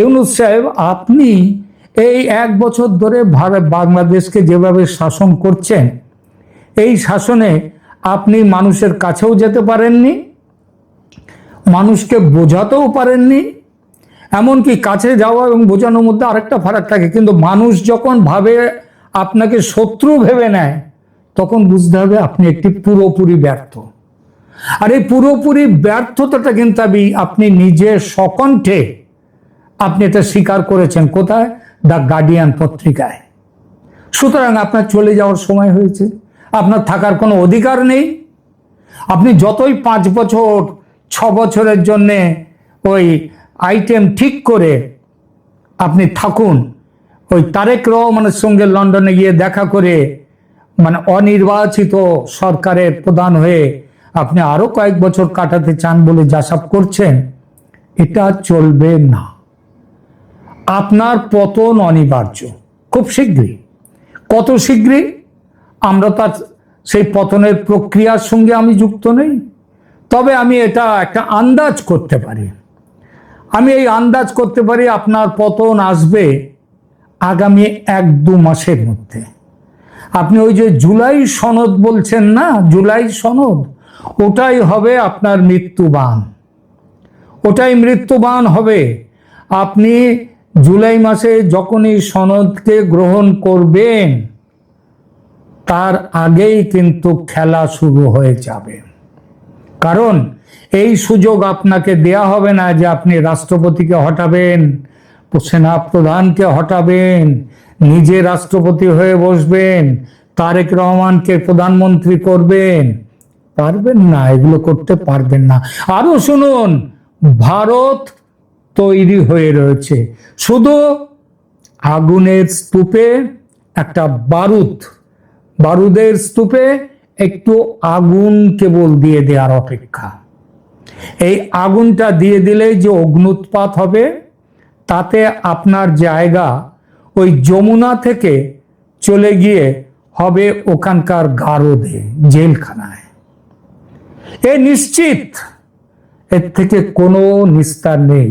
ইউনুস সাহেব, আপনি এই এক বছর ধরে ভারত বাংলাদেশকে যেভাবে শাসন করছেন, এই শাসনে আপনি মানুষের কাছেও যেতে পারেননি, মানুষকে বোঝাতেও পারেননি, এমনকি কাছে যাওয়া এবং বোঝানোর মধ্যে আরেকটা ফারাক থাকে, কিন্তু মানুষ যখন ভাবে আপনাকে শত্রু ভেবে নেয়, তখন বুঝতে হবে আপনি একটি পুরোপুরি ব্যর্থ। আর এই পুরোপুরি ব্যর্থতাটা কিন্তু আপনি নিজে সকণ্ঠে আপনি এটা স্বীকার করেছেন। কোথায়? দ্য গার্ডিয়ান পত্রিকায়। সুতরাং আপনার চলে যাওয়ার সময় হয়েছে। আপনার থাকার কোনো অধিকার নেই। আপনি যতই পাঁচ বছর, ছ বছরের জন্যে ওই আইটেম ঠিক করে আপনি থাকুন। ওই তারেক রহমানের সঙ্গে লন্ডনে গিয়ে দেখা করে মানে অনির্বাচিত সরকারের প্রধান হয়ে আপনি আরও কয়েক বছর কাটাতে চান বলে যাসাব করছেন, এটা চলবে না। আপনার পতন অনিবার্য। খুব শীঘ্রই। কত শীঘ্রই আমরা তার সেই পতনের প্রক্রিয়ার সঙ্গে আমি যুক্ত নেই, তবে আমি এটা একটা আন্দাজ করতে পারি। আমি এই আন্দাজ করতে পারি আপনার পতন আসবে আগামী এক দু মাসের মধ্যে। আপনি ওই যে জুলাই সনদ বলছেন না? জুলাই সনদ? ওটাই হবে আপনার মৃত্যুবান। ওটাই মৃত্যুবান হবে। আপনি জুলাই মাসে যখনই সনদকে গ্রহণ করবেন, তার আগেই কিন্তু খেলা শুরু হয়ে যাবে। কারণ এই সুযোগ আপনাকে দেয়া হবে না যে আপনি রাষ্ট্রপতিকে হটাবেন সেনা প্রধানকে হটাবেন, নিজে রাষ্ট্রপতি হয়ে বসবেন, তারেক রহমানকে প্রধানমন্ত্রী করবেন। পারবেন না, এগুলো করতে পারবেন না। আরও শুনুন, ভারত তৈরি হয়ে রয়েছে। শুধু আগুনের স্তূপে একটা বারুদ, বারুদের স্তূপে একটু আগুন কেবল দিয়ে দেওয়ার অপেক্ষা। এই আগুনটা দিয়ে দিলেই যে অগ্নুৎপাত হবে, তাতে আপনার জায়গা ওই যমুনা থেকে চলে গিয়ে হবে ওখানকার গারদে, জেলখানায়। এ নিশ্চিত, এর থেকে কোনো নিস্তার নেই।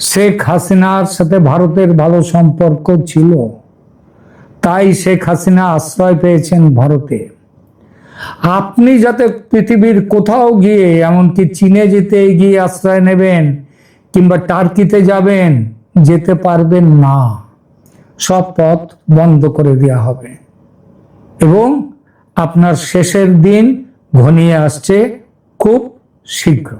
শেখ হাসিনার সাথে ভারতের ভালো সম্পর্ক ছিল। তাই শেখ হাসিনা আশ্রয় পেয়েছেন ভারতে। আপনি যাতে পৃথিবীর কোথাও গিয়ে, এমনকি চীনে যেতে গিয়ে আশ্রয় নেবেন, কিংবা টার্কিতে যাবেন, যেতে পারবেন না। সব পথ বন্ধ করে দেওয়া হবে। এবং আপনার শেষের দিন ঘনিয়ে আসছে খুব শীঘ্র।